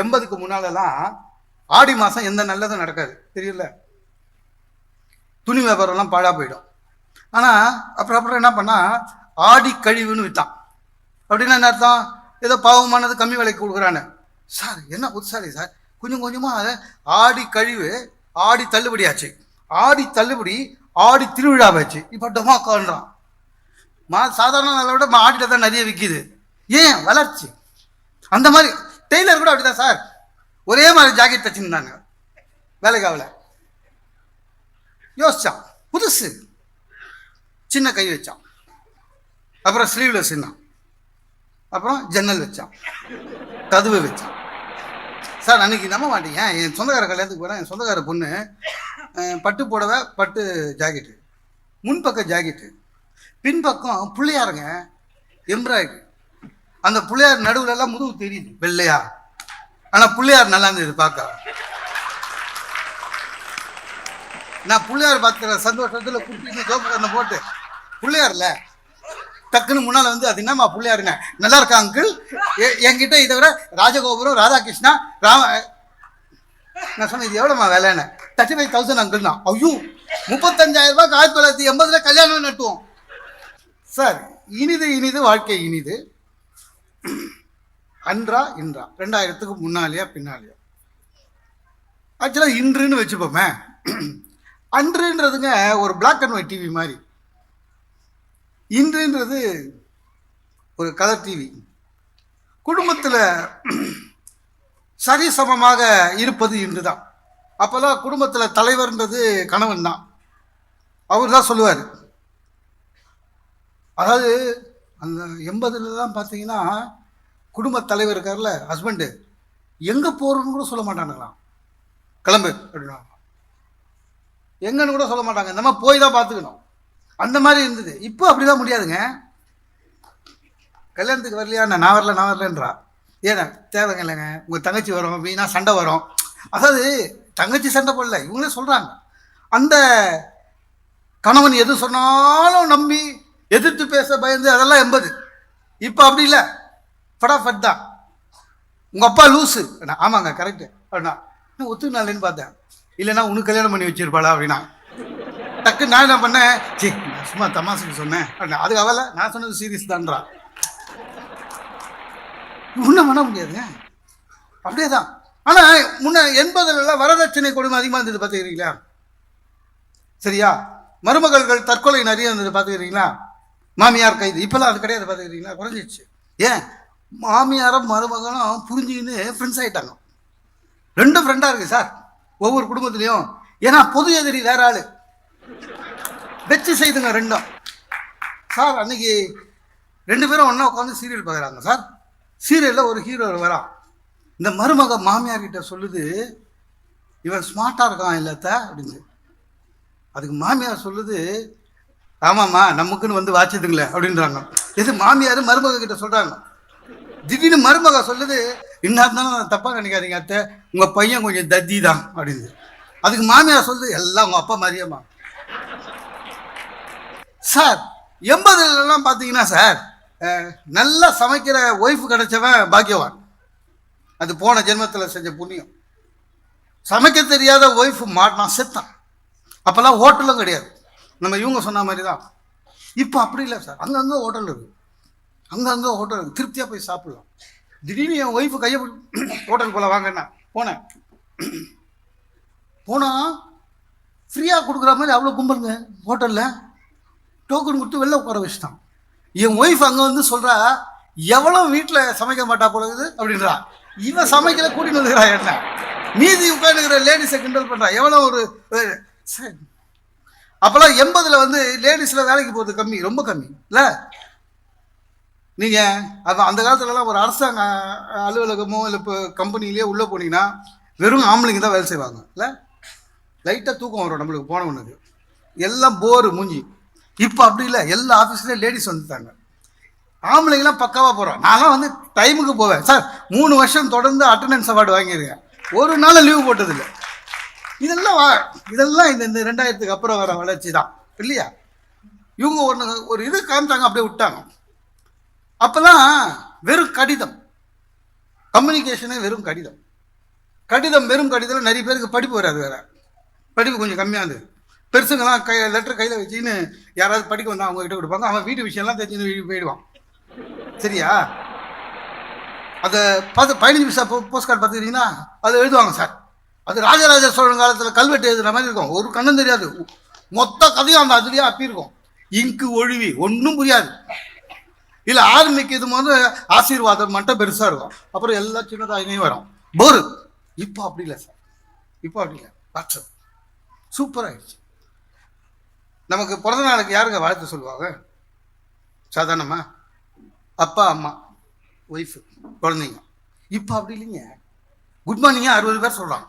எண்பதுக்கு முன்னாலலாம் ஆடி மாதம் எந்த நல்லதும் நடக்காது. தெரியல? துணி வியாபாரம்லாம் பாழாக போயிடும். ஆனால் அப்புறம் அப்புறம் என்ன பண்ணா ஆடி கழிவுன்னு விற்றான் அப்படின்னா என்ன அர்த்தம்? ஏதோ பாவமானது கம்மி விலைக்கு கொடுக்குறான்னு. சார் என்ன புதுசாரி சார் கொஞ்சம் கொஞ்சமாக ஆடி கழிவு ஆடி தள்ளுபடி ஆச்சு. ஆடி தள்ளுபடி ஆடி திருவிழாவாச்சு இப்போ டொமாக்கான்றான். மா சாதாரண விட ஆடியில் தான் நிறைய விற்கிது ஏன்? வளர்ச்சி. அந்த மாதிரி டெய்லர் கூட அப்படிதான் சார். ஒரே மாதிரி ஜாக்கெட் தச்சுருந்தாங்க வேலைக்காவில் யோசிச்சான். புதுசு. சின்ன கை வச்சான். அப்புறம் ஸ்லீவ்லெஸ் அப்புறம் ஜன்னல் வச்சான். கதவு வச்சான். சார் அன்னைக்கு நம்ப மாட்டீங்க என் சொந்தக்கார கல்யாணத்துக்கு போகிறேன் என் சொந்தக்கார பொண்ணு பட்டு புடவை பட்டு ஜாக்கெட்டு. முன்பக்க ஜாக்கெட்டு. பின்பக்கம் பிள்ளையாருங்க எம்ப்ராய்டரி. அந்த பிள்ளையார் நடுவுல எல்லாம் முதுகு தெரியுது வெள்ளையா? ஆனால் பிள்ளையார் நல்லா இருந்தது பார்க்க. நான் பிள்ளையார் பார்க்குற சந்தோஷத்தில் குட்டின்னு சோப்பு கண்ணை போட்டு. பிள்ளையார்ல டக்குன்னு முன்னால் வந்து அது என்னம்மா பிள்ளையாருங்க? நல்லா இருக்கா அங்கிள் என்கிட்ட இதை விட ராஜகோபுரம் ராதாகிருஷ்ணா ராம நான் சொன்னேன் இது எவ்வளோம்மா விலைன்னு? தேர்ட்டி ஃபைவ் தௌசண்ட் அங்கிள் தான். ஐயோ முப்பத்தஞ்சாயிரம் ரூபாய் ஆயிரத்தி தொள்ளாயிரத்தி எண்பதுல கல்யாணம் நட்டுவோம் சார் இனிது இனிது வாழ்க்கை இனிது. அன்றா இன்றா. ரெண்டாயிரத்துக்கு முன்னாலேயா பின்னாலேயா? ஆக்சுவலாக இன்றுன்னு வச்சுப்போமே. அன்றுன்றதுங்க ஒரு பிளாக் அண்ட் ஒயிட் டிவி மாதிரி. இன்றுன்றது ஒரு கலர் டிவி குடும்பத்தில் சரிசமமாக இருப்பது இன்று தான் அப்போல்லாம் குடும்பத்தில் தலைவர்ன்றது கணவன் தான். அவர் தான் சொல்லுவார். அதாவது அந்த எண்பதுல தான் பார்த்தீங்கன்னா குடும்ப தலைவர் இருக்கார்ல ஹஸ்பண்டு எங்கே போகிறோன்னு கூட சொல்ல மாட்டானுங்களாம். கிளம்பு அப்படின்னா. எங்கன்னு கூட சொல்ல மாட்டாங்க. நம்ம போய் தான் பார்த்துக்கணும். அந்த மாதிரி இருந்தது. இப்போ அப்படிதான் முடியாதுங்க. கல்யாணத்துக்கு வரலையா? நான் நான் வரல நான் வரலன்றா? ஏன்னா தேவைங்க இல்லைங்க. உங்கள் தங்கச்சி வரும் வீணா சண்டை வரும். அதாவது தங்கச்சி சண்டை போடல. இவங்களே சொல்கிறாங்க அந்த கணவன் எது சொன்னாலும் நம்பி எதிர்த்து பேச பயந்து அதெல்லாம் எண்பது. இப்போ அப்படி இல்லை. ஃபடாஃபட் தான். உங்கள் அப்பா லூஸு அண்ணா, ஆமாங்க கரெக்டு அப்படின்னா நான் ஒத்துக்கினாலேன்னு பார்த்தேன். இல்லைன்னா உனக்கு கல்யாணம் பண்ணி வச்சிருப்பாளா அப்படின்னா. டக்கு நான் என்ன பண்ணேன்? சீ நான் சும்மா தமாசுக்கு சொன்னேன். அப்படின்னா அதுக்கு அவல நான் சொன்னது சீரியஸ் தான்றா. ஒன்றும் பண்ண முடியாதுங்க அப்படியே தான். ஆனால் முன்ன எண்பதுலலாம் வரதட்சணை கொடுமை அதிகமாக இருந்தது பார்த்துக்கிறீங்களா? சரியா? மருமகள்கள் தற்கொலை நிறைய இருந்தது பார்த்துக்கிறீங்களா? மாமியார் கைது. இப்போல்லாம் அது கிடையாது பார்த்துக்கிறீங்களா குறைஞ்சிடுச்சு ஏன்? மாமியாரும் மருமகனும் புரிஞ்சுக்கின்னு ஃப்ரெண்ட்ஸ் ஆகிட்டாங்க ரெண்டும் ஃப்ரெண்டாக இருக்குது சார். ஒவ்வொரு குடும்பத்துலேயும். ஏன்னா பொது எதிரி வேற ஆள். வச்சு செய்துங்க ரெண்டும். சார் அன்னைக்கு ரெண்டு பேரும் ஒன்றா உட்காந்து சீரியல் பார்க்குறாங்க சார். சீரியலில் ஒரு ஹீரோ வரான். இந்த மருமக மாமியார்கிட்ட சொல்லுது இவன் ஸ்மார்ட்டாக இருக்கான் இல்லத்த அப்படின்னு அதுக்கு மாமியார் சொல்லுது ஆமாம்மா நமக்குன்னு வந்து வாச்சதுங்களே அப்படின்றாங்க. எது மாமியார் மருமக கிட்ட சொல்கிறாங்க திடீர்னு மருமக சொல்லுது என்ன இருந்தாலும் தப்பாக நினைக்காதீங்க அத்தை. உங்கள் பையன் கொஞ்சம் தத்தி தான் அப்படின்னு அதுக்கு மாமியார் சொல்லுது எல்லாம் உங்கள் அப்பா மாதிரியேம்மா. சார் எண்பதுலலாம் பார்த்தீங்கன்னா சார் நல்லா சமைக்கிற ஒய்ஃப் கிடைச்சவன் பாக்கியவான். அது போன ஜென்மத்தில் செஞ்ச புண்ணியம். சமைக்க தெரியாத ஒய்ஃப் மாட்டினான் செத்தான் அப்போல்லாம் ஹோட்டலும் கிடையாது. நம்ம இவங்க சொன்ன மாதிரி தான் இப்போ அப்படி இல்லை சார். அங்கங்கே ஹோட்டல் இருக்குது அங்கங்கே ஹோட்டல் இருக்குது திருப்தியாக போய் சாப்பிட்லாம். திடீர்னு என் ஒய்ஃபு கையை ஹோட்டல் போல வாங்கண்ணா போனேன். போனால் ஃப்ரீயாக கொடுக்குற மாதிரி அவ்வளோ கும்பலுங்க ஹோட்டலில் டோக்கன் கொடுத்து வெளில உட்கார வச்சுட்டான். என் ஒய்ஃப் அங்கே வந்து சொல்கிறா எவ்வளோ வீட்டில் சமைக்க மாட்டா போல அப்படின்றா. இவன் சமைக்கல கூட்டின்னு வந்துக்கிறா என்ன? மீதி உட்காந்துக்கிற லேடிஸை கிண்டல் பண்ணுறா எவ்வளோ ஒரு சார் அப்போல்லாம் எண்பதில் வந்து லேடிஸில் வேலைக்கு போகிறது கம்மி ரொம்ப கம்மி. இல்லை? நீங்கள் அது அந்த காலத்துலலாம் ஒரு அரசாங்க அலுவலகமோ இல்லை இப்போ கம்பெனிலேயே உள்ளே போனீங்கன்னா வெறும் ஆம்பளைங்க தான் வேலை செய்வாங்க. இல்லை? லைட்டாக தூக்கம் வரும் நம்மளுக்கு போனவனுக்கு எல்லாம் போரு மூஞ்சி. இப்போ அப்படி இல்லை. எல்லா ஆஃபீஸ்லேயும் லேடிஸ் வந்துட்டாங்க. ஆம்பளைங்களாம் பக்காவாக போகிறோம் நான்லாம் வந்து டைமுக்கு போவேன். சார் மூணு வருஷம் தொடர்ந்து அட்டண்டன்ஸ் அவார்டு வாங்கியிருக்கேன். ஒரு நாள் லீவு போட்டதில்லை. இதெல்லாம் வா இதெல்லாம் இந்த இந்த ரெண்டாயிரத்துக்கு அப்புறம் வர வளர்ச்சி தான். இல்லையா? இவங்க ஒன்று ஒரு இது காமிச்சாங்க அப்படியே விட்டாங்க. அப்போல்லாம் வெறும் கடிதம். கம்யூனிகேஷனே வெறும் கடிதம். கடிதம் வெறும் கடிதம் நிறைய பேருக்கு படிப்பு வராது வேற. படிப்பு கொஞ்சம் கம்மியாக இருந்தது. பெருசுங்கெல்லாம் கை லெட்டர் கையில் வச்சுன்னு யாராவது படிக்க வந்தால் அவங்ககிட்ட கொடுப்பாங்க. அவன் வீட்டு விஷயம்லாம் தெரிஞ்சு வீட்டுக்கு போயிடுவான். சரியா? அதை பார்த்து பதினஞ்சு நிமிஷம் போ போஸ்ட் கார்டு பார்த்துக்கிட்டிங்கன்னா அதை எழுதுவாங்க சார். அது ராஜராஜ சோழன் காலத்தில் கல்வெட்டு எழுதுகிற மாதிரி இருக்கும். ஒரு கண்ணும் தெரியாது. மொத்த கதையும் அந்த அதுலேயே அப்பியிருக்கும் இங்கு ஒழுவி ஒன்றும் புரியாது. இல்லை ஆர்மிக்கு இது வந்து ஆசீர்வாதம் மட்டும் பெருசாக இருக்கும். அப்புறம் எல்லாம் சின்னதாகினே வரும். போரு. இப்போ அப்படி இல்லை சார். இப்போ அப்படி இல்லை. வாட்ஸ்அப் சூப்பராகிடுச்சு நமக்கு பிறந்த நாளுக்கு யாருங்க வாழ்த்து சொல்லுவாங்க? சாதாரணமா? அப்பா அம்மா ஒய்ஃபு குழந்தைங்க. இப்போ அப்படி இல்லைங்க. குட் மார்னிங்க அறுபது பேர் சொல்கிறாங்க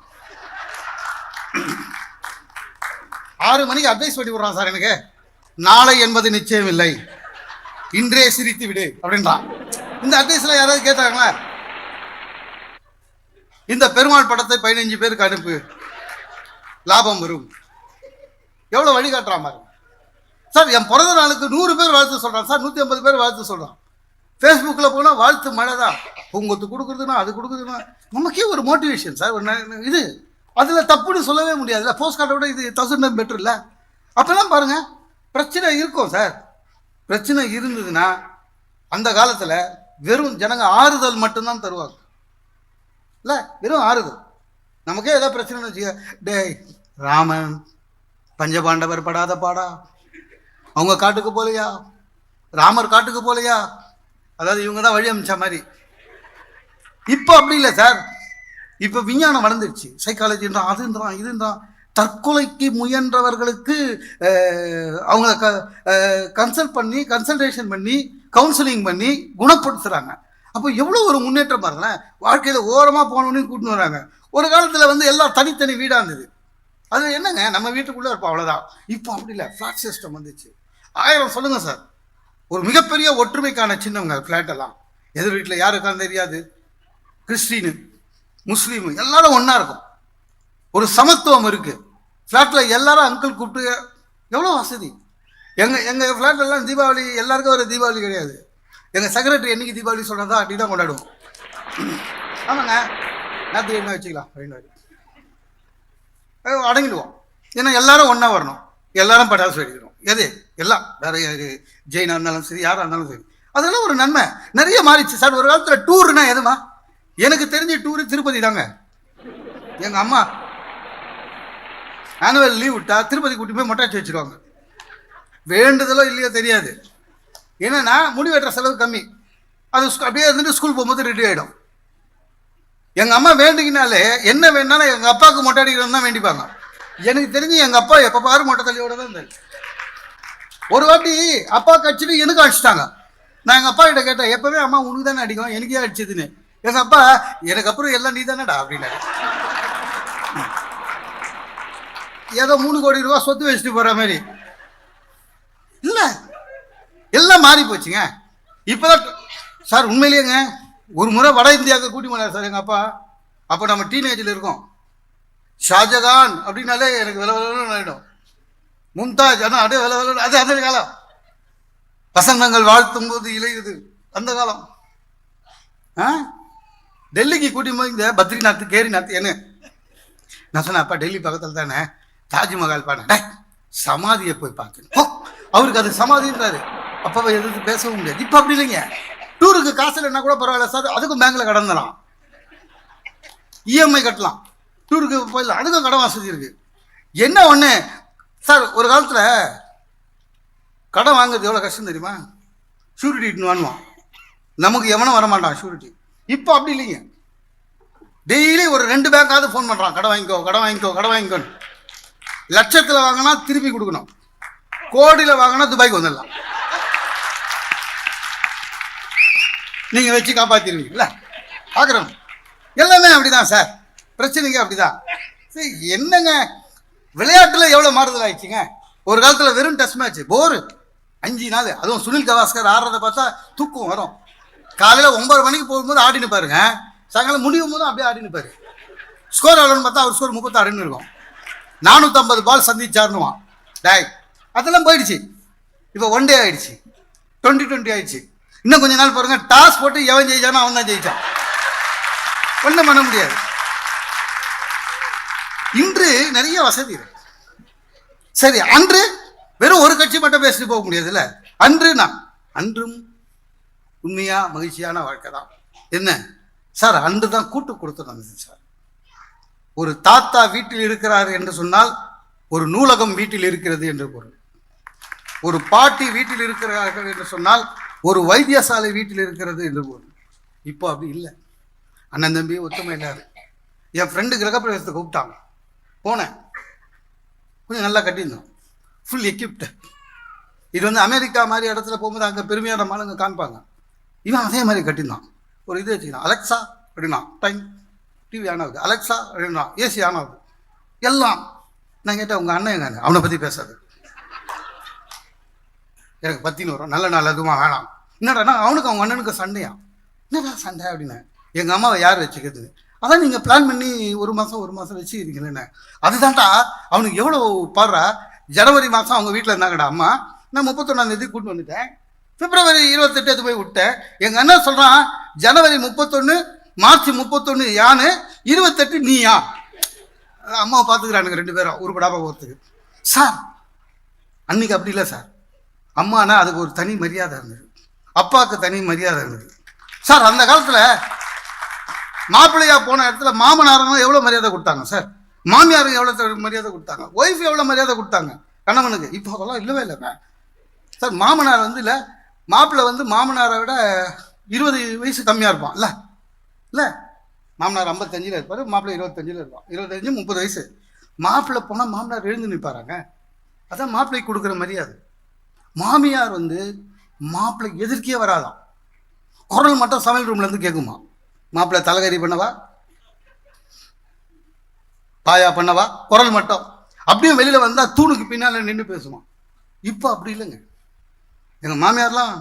ஆறு மணிக்கு அட்வைஸ் பண்ணி விடுறான் சார் எனக்கு. நாளை என்பது நிச்சயம் இல்லை. இன்றே சிரித்து விடு அப்படின்றான். இந்த அட்வைஸ்ல யாராவது கேட்டாங்களா? இந்த பெருமாள் படத்தை பதினஞ்சு பேருக்கு அனுப்பு. லாபம் வரும். எவ்வளோ வழிகாட்டுறான் பாருங்க சார் என் பிறந்த நாளுக்கு நூறு பேர் வாழ்த்து சொல்கிறான் சார் நூற்றி ஐம்பது பேர் வாழ்த்து சொல்கிறான் ஃபேஸ்புக்கில் போனால் வாழ்த்து மழை தான் பூங்கொத்து கொடுக்குறதுனா அது கொடுக்குறதுனா நமக்கே ஒரு மோட்டிவேஷன் சார். ஒரு ந- இது அதில் தப்புன்னு சொல்லவே முடியாதுல்ல. போஸ்ட் கார்டை விட இது தௌசண்ட் டைம் பெட்டர் இல்லை? அப்போல்லாம் பாருங்கள் பிரச்சனை இருக்கும் சார். பிரச்சனை இருந்ததுன்னா அந்த காலத்தில் வெறும் ஜனங்க ஆறுதல் மட்டும்தான் தருவாங்க. இல்லை? வெறும் ஆறுதல். நமக்கே ஏதாவது பிரச்சனைன்னு வச்சுக்க டேய் ராமன் பஞ்சபாண்டவர் படாத பாடா. அவங்க காட்டுக்கு போகலையா ராமர் காட்டுக்கு போகலையா அதாவது இவங்க தான் வழி அமைச்ச மாதிரி. இப்போ அப்படி இல்லை சார். இப்போ விஞ்ஞானம் வளர்ந்துருச்சு. சைக்காலஜின்றான் அதுன்றான் இதுன்றான் தற்கொலைக்கு முயன்றவர்களுக்கு அவங்க அவங்கள க கன்சல்ட் பண்ணி கன்சல்டேஷன் பண்ணி கவுன்சிலிங் பண்ணி குணப்படுத்துகிறாங்க அப்போ எவ்வளோ ஒரு முன்னேற்றம் பாருங்களேன். வாழ்க்கையில் ஓரமாக போனோன்னு கூட்டின்னு வராங்க. ஒரு காலத்தில் வந்து எல்லாம் தனித்தனி வீடாக இருந்தது. அது என்னங்க? நம்ம வீட்டுக்குள்ளே இருப்போம் அவ்வளோதான் இப்போ அப்படி இல்லை. ஃப்ளாட் சிஸ்டம் வந்துச்சு. ஆயிரம் சொல்லுங்கள் சார் ஒரு மிகப்பெரிய ஒற்றுமைக்கான சின்னவங்க ஃப்ளாட்டெல்லாம் எதிர் வீட்டில் யாருக்கான்னு தெரியாது. கிறிஸ்டின்னு. முஸ்லீமு எல்லாரும் ஒன்றா இருக்கும். ஒரு சமத்துவம் இருக்குது ஃப்ளாட்டில் எல்லாரும் அங்கிள் கூப்பிட்டு எவ்வளோ வசதி? எங்கள் எங்கள் ஃப்ளாட்லலாம் தீபாவளி எல்லாருக்கும் ஒரு தீபாவளி கிடையாது. எங்கள் செக்ரட்டரி என்றைக்கு தீபாவளி சொன்னதோ அப்படி தான் கொண்டாடுவோம். ஆமாங்க. நேற்று என்ன வச்சுக்கலாம்? அப்படின்னு அடங்கிடுவோம். ஏன்னா எல்லாரும் ஒன்றா வரணும். எல்லாரும் பட்டாசு வெடிக்கணும். எது? எல்லாம். வேற யாரு? இருந்தாலும் சரி யாராக இருந்தாலும் சரி. அதெல்லாம் ஒரு நன்மை. நிறைய மாறிச்சு சார் ஒரு காலத்தில் டூர்னா எதுமா? எனக்கு தெரிஞ்ச டூரு திருப்பதி தாங்க. எங்கள் அம்மா ஆனுவல் லீவ் விட்டா திருப்பதி கூட்டி போய் மொட்டாச்சு வச்சிருவாங்க. வேண்டுதலோ இல்லையோ தெரியாது. என்னன்னா முடி வெட்டுற செலவு கம்மி. அது அப்படியே இருந்துட்டு ஸ்கூல் போகும்போது ரெடி ஆகிடும் எங்கள் அம்மா வேண்டிக்கினாலே என்ன வேணாலும் எங்கள் அப்பாவுக்கு மொட்டை அடிக்கிறோம் தான் வேண்டிப்பாங்க. எனக்கு தெரிஞ்சு எங்கள் அப்பா எப்போ பாரு மொட்டை தள்ளியோட தான் இருந்தாரு. ஒரு வாட்டி அப்பா கடிச்சிட்டு எனக்கு அடிச்சிட்டாங்க. நான் எங்கள் அப்பா கிட்ட கேட்டேன் எப்போவே அம்மா உனக்கு தானே அடிக்கும் எனக்கே அடிச்சதுன்னு. எங்கள் அப்பா எனக்கு அப்புறம் எல்லாம் நீ தானேடா அப்படின்னாரு ஏதோ மூணு கோடி ரூபா சொத்து வச்சுட்டு போகிற மாதிரி. இல்லை எல்லாம் மாறி போச்சுங்க. இப்போதான் சார் உண்மையிலேங்க ஒரு முறை வட இந்தியாவுக்கு கூட்டி போனார் சார் எங்கள் அப்பா. அப்போ நம்ம டீனேஜில் இருக்கோம். ஷாஜகான் அப்படின்னாலே எனக்கு வில விலன்னு ஆகிடும் மும்தாஜ் ஆனால் அப்படியே வில வில அது அந்த காலம். வசந்தங்கள் வாழ்த்தும் போது இலையுது. அந்த காலம். ஆ? டெல்லிக்கு கூட்டி போய் இந்த பத்ரிநாத் கேரிநாத் என்ன? நான் சொன்னேன் அப்பா டெல்லி பக்கத்தில் தானே? தாஜ்மஹால் பாடே சமாதியை போய் பார்க்கணும் அவருக்கு அது சமாதின்றாரு. அப்போ எதிர்த்து பேசவும் முடியாது. இப்போ அப்படி இல்லைங்க. டூருக்கு காசு இல்லைன்னா கூட பரவாயில்ல சார். அதுக்கும் பேங்க்கில் கடன் தரலாம். இஎம்ஐ கட்டலாம். டூருக்கு போயிடலாம். அதுக்கும் கடன் வசதி இருக்குது என்ன ஒன்று சார் ஒரு காலத்தில் கடன் வாங்குறது எவ்வளோ கஷ்டம் தெரியுமா? ஷூரிட்டின்னு வாங்குவான். நமக்கு எவனும் வரமாட்டான் ஷூரிட்டி. இப்போ அப்படி இல்லைங்க. டெய்லி ஒரு ரெண்டு பேங்காவது ஃபோன் பண்ணுறான் கடை வாங்கிக்கோ கடை வாங்கிக்கோ கடை வாங்கிக்கோன்னு. லட்சத்தில் வாங்கினா திருப்பி கொடுக்கணும். கோடியில் வாங்கினா துபாய்க்கு வந்துடலாம். நீங்கள் வச்சு காப்பாற்றிடுவீங்களா பார்க்குறோம் எல்லாமே அப்படிதான் சார் பிரச்சனைங்க அப்படிதான். சரி என்னங்க? விளையாட்டில் எவ்வளோ மாறுதல் ஆயிடுச்சுங்க? ஒரு காலத்தில் வெறும் டெஸ்ட் மேட்ச் போரு அஞ்சு நாள். அதுவும் சுனில் கவாஸ்கர் ஆடுறத பார்த்தா தூக்கம் வரும். காலையில் ஒன்பது மணிக்கு போகும்போது ஆடினு பாருங்க சாயங்காலம் முடியும் போதும் அப்படியே ஆடினு பாரு ஸ்கோர் எவ்வளோன்னு பார்த்தா அவர் ஸ்கோர் முப்பத்தாறுன்னு இருக்கும். நானூற்றம்பது பால் சந்திச்சாருன்னுவான். டேய் அதெல்லாம் போயிடுச்சு. இப்போ ஒன் டே ஆயிடுச்சு. டுவெண்ட்டி டுவெண்ட்டி ஆயிடுச்சு. இன்னும் கொஞ்ச நாள் பாருங்க டாஸ் போட்டு எவன் ஜெயிச்சானோ அவன் தான் ஜெயிச்சான். ஒன்றும் பண்ண முடியாது. இன்று நிறைய வசதி இருக்கு. சரி அன்று வெறும் ஒரு கட்சி மட்டும் பேசிட்டு போக முடியாதுல்ல? அன்று நான் அன்றும் உண்மையாக மகிழ்ச்சியான வாழ்க்கை தான். என்ன? சார் அன்று தான் கூட்டு கொடுத்து நடந்தது சார். ஒரு தாத்தா வீட்டில் இருக்கிறார் என்று சொன்னால் ஒரு நூலகம் வீட்டில் இருக்கிறது என்று பொருள். ஒரு பாட்டி வீட்டில் இருக்கிறார்கள் என்று சொன்னால் ஒரு வைத்தியசாலை வீட்டில் இருக்கிறது என்று பொருள். இப்போ அப்படி இல்லை. அண்ணன் தம்பி ஒத்துமை இல்லாது. என் ஃப்ரெண்டு கிரகப்பிரவேசத்தை கூப்பிட்டாங்க. போனேன். கொஞ்சம் நல்லா கட்டியிருந்தோம். ஃபுல் எக்யூப்டு இது வந்து அமெரிக்கா மாதிரி இடத்துல போகும்போது அங்கே பெருமையான மாலுங்க காண்பாங்க. இவன் அதே மாதிரி கட்டினான் ஒரு இது வச்சுக்கலாம் அலெக்ஸா அப்படின்னா டைம் டிவி ஆன் ஆகுது. அலெக்ஸா அப்படின்னா ஏசி ஆன் ஆகுது. எல்லாம் நான் கேட்டேன் உங்கள் அண்ணன் எங்க? அவனை பற்றி பேசாது. எனக்கு பத்தின்னு வரும். நல்ல நாள் அதுவும் வேணாம். என்னடா அவனுக்கு அவங்க அண்ணனுக்கு சண்டையா? என்னடா சண்டை அப்படின்னு. எங்கள் அம்மாவை யார் வச்சுக்கிறது? அதான் நீங்கள் பிளான் பண்ணி ஒரு மாதம் ஒரு மாதம் வச்சுக்கிறீங்களேண்ணே அதுதான்டா அவனுக்கு எவ்வளோ பாடுறா? ஜனவரி மாதம் அவங்க வீட்டில் இருந்தாங்கடா அம்மா. நான் முப்பத்தொன்னாந்தேதி கூட்டு வந்துட்டேன். பிப்ரவரி இருபத்தெட்டு எடுத்து போய் விட்டேன். எங்கள் அண்ணன் சொல்கிறான் ஜனவரி முப்பத்தொன்று மார்ச் முப்பத்தொன்று யானு இருபத்தெட்டு நீயா அம்மாவை பார்த்துக்கிறானுங்க ரெண்டு பேரும் உருப்படாம போகிறதுக்கு சார் அன்னைக்கு அப்படி இல்லை சார். அம்மானா அதுக்கு ஒரு தனி மரியாதை இருந்தது. அப்பாவுக்கு தனி மரியாதை இருந்தது. சார் அந்த காலத்தில் மாப்பிள்ளையா போன இடத்துல மாமனாருங்க எவ்வளோ மரியாதை கொடுத்தாங்க சார்? மாமியாருங்க எவ்வளோ மரியாதை கொடுத்தாங்க? ஒய்ஃப் எவ்வளோ மரியாதை கொடுத்தாங்க? கணவனுக்கு. இப்போ அதெல்லாம் இல்லவே இல்லைங்க சார் மாமனார் வந்து இல்லை மாப்பிள்ளை வந்து மாமனாரை விட இருபது வயசு கம்மியாக இருப்பான். இல்லை? இல்லை? மாமனார் ஐம்பத்தஞ்சில் இருப்பார் மாப்பிள்ளை இருபத்தஞ்சில் இருப்பான். இருபத்தஞ்சு முப்பது வயசு. மாப்பிள்ளை போனால் மாமனார் எழுந்து நிற்பாராங்க அதான் மாப்பிள்ளைக்கு கொடுக்குற மரியாதை. மாமியார் வந்து மாப்பிள்ளை எதிர்க்கே வராதான் குரல் மட்டும் சமையல் ரூம்லேருந்து கேட்குமா மாப்பிள்ளை தலைகறி பண்ணவா? பாயா பண்ணவா? குரல் மட்டும். அப்படியே வெளியில் வந்தால் தூணுக்கு பின்னால் நின்று பேசுவான் இப்போ அப்படி இல்லைங்க. எங்கள் மாமியார்லாம்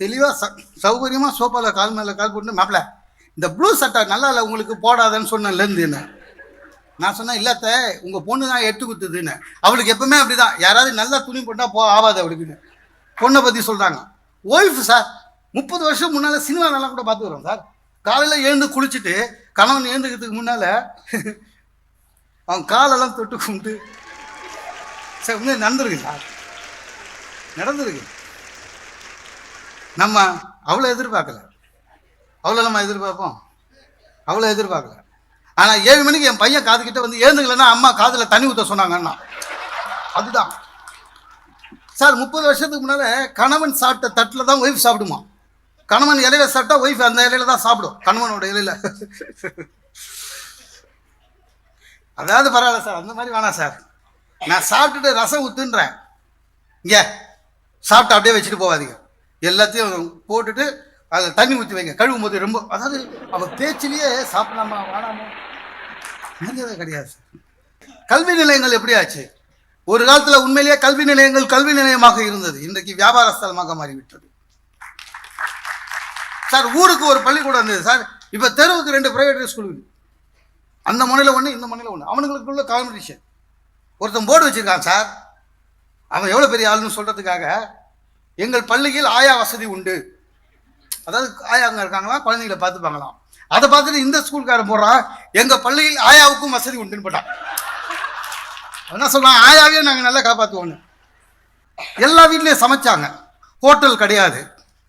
தெளிவாக ச சௌகரியமாக சோஃபாவில் கால் மேலே கால் போட்டு மாப்பிள்ள இந்த ப்ளூ சட்டை நல்லா இல்லை உங்களுக்கு போடாதன்னு சொன்னேன்லேருந்து என்ன? நான் சொன்னேன் இல்லாத்த உங்கள் பொண்ணு தான் எட்டு குத்துதுன்னு. அவளுக்கு எப்பவுமே அப்படிதான். யாராவது நல்லா துணி போட்டால் போ ஆகாது அவளுக்குன்னு. பொண்ணை பற்றி சொல்கிறாங்க ஒய்ஃப் சார் முப்பது வருஷம் முன்னால் சினிமா நல்லா கூட பார்த்துக்குறோம் சார் காலையில் எழுந்து குளிச்சுட்டு கணவன் எழுந்துக்கிறதுக்கு முன்னால் அவன் காலெல்லாம் தொட்டு கும்பிட்டு சார் உண்மையாக நடந்திருக்கு. சார் நடந்திருக்கு. நம்ம அவ்வளோ எதிர்பார்க்கல. அவ்வளோ நம்ம எதிர்பார்ப்போம். அவ்வளோ எதிர்பார்க்கல. ஆனால் ஏழு மணிக்கு என் பையன் காதுகிட்ட வந்து ஏந்துக்கலன்னா அம்மா காதில் தண்ணி ஊற்ற சொன்னாங்கன்னா. அதுதான். சார் முப்பது வருஷத்துக்கு முன்னால் கணவன் சாப்பிட்ட தட்டில் தான் ஒய்ஃப் சாப்பிடுமா? கணவன் இலையில சாப்பிட்டா ஒய்ஃப் அந்த இலையில தான் சாப்பிடும். கணவனோட இலையில. அதாவது பரவாயில்ல சார் அந்த மாதிரி வேணாம் சார். நான் சாப்பிட்டுட்டு ரசம் ஊத்துன்றேன். இங்கே சாப்பிட்டு அப்படியே வச்சுட்டு போகாதீங்க. எல்லாத்தையும் போட்டுட்டு அதில் தண்ணி ஊற்றி வைங்க. கழுவும் போது ரொம்ப அதாவது அவள் பேச்சிலேயே சாப்பிடலாமா வாடாமா? மரியாதை கிடையாது. சார் கல்வி நிலையங்கள் எப்படி ஆச்சு? ஒரு காலத்தில் உண்மையிலேயே கல்வி நிலையங்கள் கல்வி நிலையமாக இருந்தது. இன்றைக்கு வியாபார ஸ்தலமாக மாறிவிட்டது. சார் ஊருக்கு ஒரு பள்ளிக்கூடம் இருந்தது. சார் இப்போ தெருவுக்கு ரெண்டு பிரைவேட் ஸ்கூல் அந்த முனையில் ஒன்று இந்த முனையில் ஒன்று அவனுங்களுக்குள்ள காம்படிஷன். ஒருத்தன் போர்டு வச்சுருக்கான் சார். அவன் எவ்வளோ பெரிய ஆளுன்னு சொல்கிறதுக்காக எங்கள் பள்ளியில் ஆயா வசதி உண்டு. அதாவது ஆயாங்க இருக்காங்களா குழந்தைங்களை பார்த்துப்பாங்களாம். அதை பார்த்துட்டு இந்த ஸ்கூல்காரன் போடுறான் எங்கள் பள்ளியில் ஆயாவுக்கும் வசதி உண்டுன்னு போட்டான். என்ன சொல்கிறான் ஆயாவே நாங்கள் நல்லா காப்பாற்றுவோன்னு எல்லா வீட்லேயும் சமைச்சாங்க. ஹோட்டல் கிடையாது.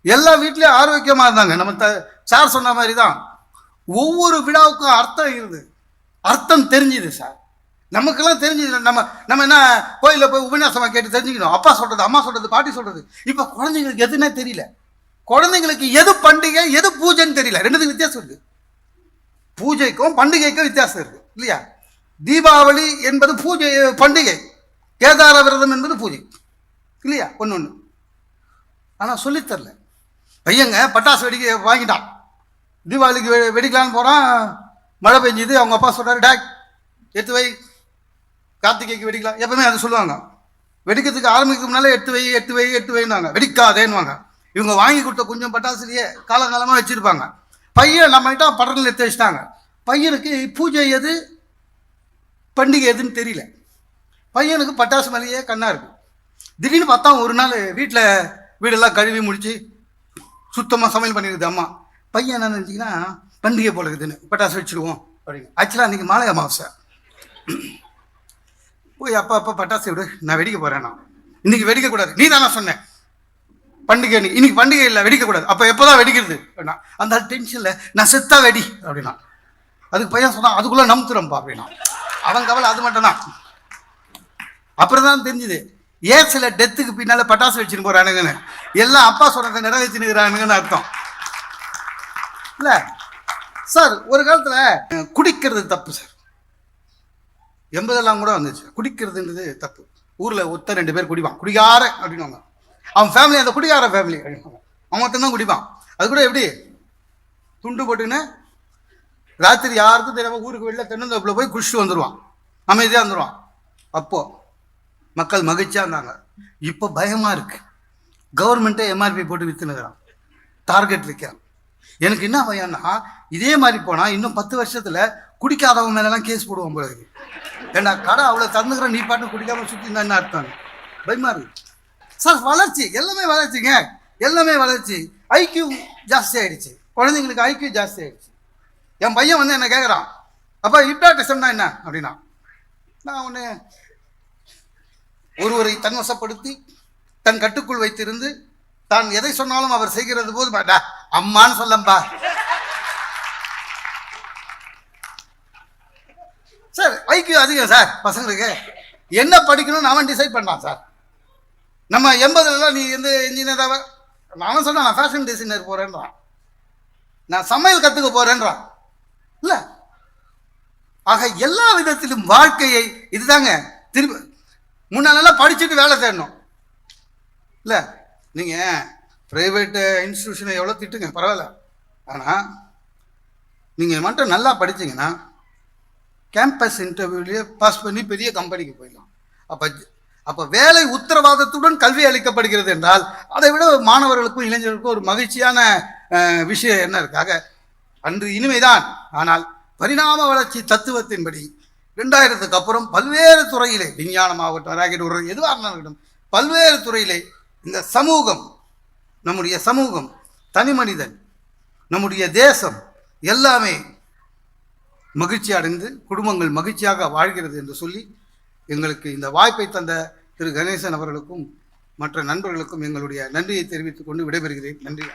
எல்லா வீட்லேயும் ஆரோக்கியமாக இருந்தாங்க. நம்ம த சார் சொன்ன மாதிரி தான் ஒவ்வொரு விழாவுக்கும் அர்த்தம் இருது அர்த்தம் தெரிஞ்சுது சார். நமக்கெல்லாம் தெரிஞ்சது நம்ம நம்ம என்ன கோயிலில் போய் உபன்யாசமாக கேட்டு தெரிஞ்சுக்கணும். அப்பா சொல்கிறது அம்மா சொல்கிறது பாட்டி சொல்கிறது இப்போ குழந்தைங்களுக்கு எதுனே தெரியல. குழந்தைங்களுக்கு எது பண்டிகை எது பூஜைன்னு தெரியல. ரெண்டுத்துக்கு வித்தியாசம் இருக்குது பூஜைக்கும் பண்டிகைக்கும் வித்தியாசம் இருக்குது இல்லையா? தீபாவளி என்பது பூஜை பண்டிகை. கேதார விரதம் என்பது பூஜை. இல்லையா? ஒன்று ஒன்று ஆனால் சொல்லித்தரல பையங்க பட்டாசு வெடிக்க வாங்கிட்டான். தீபாவளிக்கு வெ வெடிக்கலான்னு போகிறான் மழை பெஞ்சுது. அவங்க அப்பா சொல்கிறாரு டேக் எடுத்து வை. கார்த்திகைக்கு வெடிக்கலாம். எப்பவுமே அதை சொல்லுவாங்க. வெடிக்கிறதுக்கு ஆரம்பிக்கிறதுக்கு முன்னாலே எட்டு வை எட்டு வை எட்டு வைன்னாங்க வெடிக்காதேன்னுவாங்க. இவங்க வாங்கி கொடுத்த கொஞ்சம் பட்டாசுலேயே காலங்காலமாக வச்சுருப்பாங்க. பையன் நம்மகிட்ட படத்தில் எடுத்து வச்சுட்டாங்க. பையனுக்கு பூஜை எது? பண்டிகை எதுன்னு தெரியல. பையனுக்கு பட்டாசு மேலேயே கண்ணாக இருக்கும் திடீர்னு பார்த்தா ஒரு நாள் வீட்டில் வீடெல்லாம் கழுவி முடித்து சுத்தமாக சமையல் பண்ணிடுது அம்மா. பையன் என்ன நினச்சிங்கன்னா பண்டிகை போல இருக்குதுன்னு பட்டாசு வச்சுருவோம் அப்படின்னு. ஆக்சுவலாக அன்றைக்கி மாலை அமாவாசை. போய் அப்பா அப்பா பட்டாசு விடு. நான் வெடிக்க போகிறேன் நான். இன்னைக்கு வெடிக்கக்கூடாது நீ நான் சொன்னேன் பண்டிகை இன்னைக்கு பண்டிகை இல்லை வெடிக்கக்கூடாது அப்போ எப்போ தான் வெடிக்கிறது? அப்படின்னா அந்த டென்ஷனில் நான் செத்தா வெடி. அப்படின்னா. அதுக்கு பையன் சொன்னான் அதுக்குள்ளே நம்புத்துறோம்ப்பா அப்படின்னா. அவன் கவலை அது மட்டும்தான் அப்புறம் தான் தெரிஞ்சுது ஏன் சில டெத்துக்கு பின்னால் பட்டாசு வச்சுன்னு போகிறானுங்கன்னு எல்லாம் அப்பா சொல்கிறத நிறைவேற்றினுக்கிறானுங்கன்னு அர்த்தம். இல்லை? சார் ஒரு காலத்தில் குடிக்கிறது தப்பு சார். எண்பதெல்லாம் கூட வந்துச்சு. குடிக்கிறதுன்றது தப்பு. ஊரில் ஒருத்தர் ரெண்டு பேர் குடிப்பான். குடிகார அப்படின்னுவாங்க. அவன் ஃபேமிலி அந்த குடிகார ஃபேமிலி அப்படின்னுவாங்க. அவன் மட்டும்தான் குடிப்பான். அது கூட எப்படி? துண்டு போட்டுன்னு ராத்திரி யாருக்கும் தெரியாமல் ஊருக்கு வெளில தென்னந்தோப்பில் போய் குடிச்சிட்டு வந்துடுவான் அமைதியாக வந்துடுவான் அப்போது மக்கள் மகிழ்ச்சியாக இருந்தாங்க. இப்போ பயமாக இருக்கு. கவர்மெண்ட்டே எம்ஆர்பி போட்டு விற்றுனுக்கிறான் டார்கெட் வைக்கிறான். எனக்கு என்ன பயம்னா இதே மாதிரி போனால் இன்னும் பத்து வருஷத்தில் குடிக்காதவங்க மேலெல்லாம் கேஸ் போடுவோம் போல இருக்கு. ஏன்னா கடை அவ்வளோ தந்துக்கிறோம் நீ பாட்டு குடிக்காம சுற்றி என்ன அர்த்தம்? பயமா இருக்கு. சார் வளர்ச்சி எல்லாமே வளர்ச்சிங்க. எல்லாமே வளர்ச்சி. ஐக்கியூ ஜாஸ்தி ஆயிடுச்சு. குழந்தைங்களுக்கு ஐக்கியூ ஜாஸ்தி ஆயிடுச்சு. என் பையன் வந்து என்ன கேட்குறான் அப்பா ஹிப்னாட்டிசம்னா என்ன? அப்படின்னா நான் ஒன்று ஒருவரை தன்வசப்படுத்தி தன் கட்டுக்குள் வைத்திருந்து தான் எதை சொன்னாலும் அவர் செய்கிறது போது அம்மான்னு சொல்லம்பா. சார் ஐக்கியம் அதிகம் சார் பசங்களுக்கு. என்ன படிக்கணும்னு அவன் டிசைட் பண்ணான் சார். நம்ம எண்பதுலலாம் நீ எந்த இன்ஜினியராக அவன் சொன்னான் நான் ஃபேஷன் டிசைனர் போகிறேன்றான் நான் சமையல் கற்றுக்க போகிறேன்றான் இல்லை. ஆக எல்லா விதத்திலும் வாழ்க்கையை இதுதாங்க. திரும்ப முன்னாலெல்லாம் படிச்சுட்டு வேலை தேடணும். இல்லை நீங்கள் ப்ரைவேட்டு இன்ஸ்டியூஷனை எவ்வளோ திட்டுங்க பரவாயில்ல. ஆனால் நீங்கள் மட்டும் நல்லா படிச்சீங்கன்னா கேம்பஸ் இன்டர்வியூலேயே பாஸ் பண்ணி பெரிய கம்பெனிக்கு போயிடலாம். அப்போ அப்போ வேலை உத்தரவாதத்துடன் கல்வி அளிக்கப்படுகிறது என்றால் அதை விட மாணவர்களுக்கும் இளைஞர்களுக்கும் ஒரு மகிழ்ச்சியான விஷயம் என்ன இருக்காக அன்று இனிமைதான். ஆனால் பரிணாம வளர்ச்சி தத்துவத்தின்படி ரெண்டாயிரத்துக்கு அப்புறம் பல்வேறு துறையிலே விஞ்ஞானமாகட்டும் ராக்கெட் ஒரு எதுவாக இருந்தாலும் பல்வேறு துறையிலே இந்த சமூகம் நம்முடைய சமூகம் தனி மனிதன் நம்முடைய தேசம் எல்லாமே மகிழ்ச்சி அடைந்து குடும்பங்கள் மகிழ்ச்சியாக வாழ்கிறது என்று சொல்லி எங்களுக்கு இந்த வாய்ப்பை தந்த திரு கணேசன் அவர்களுக்கும் மற்ற நண்பர்களுக்கும் எங்களுடைய நன்றியை தெரிவித்துக் கொண்டு விடைபெறுகிறேன். நன்றி.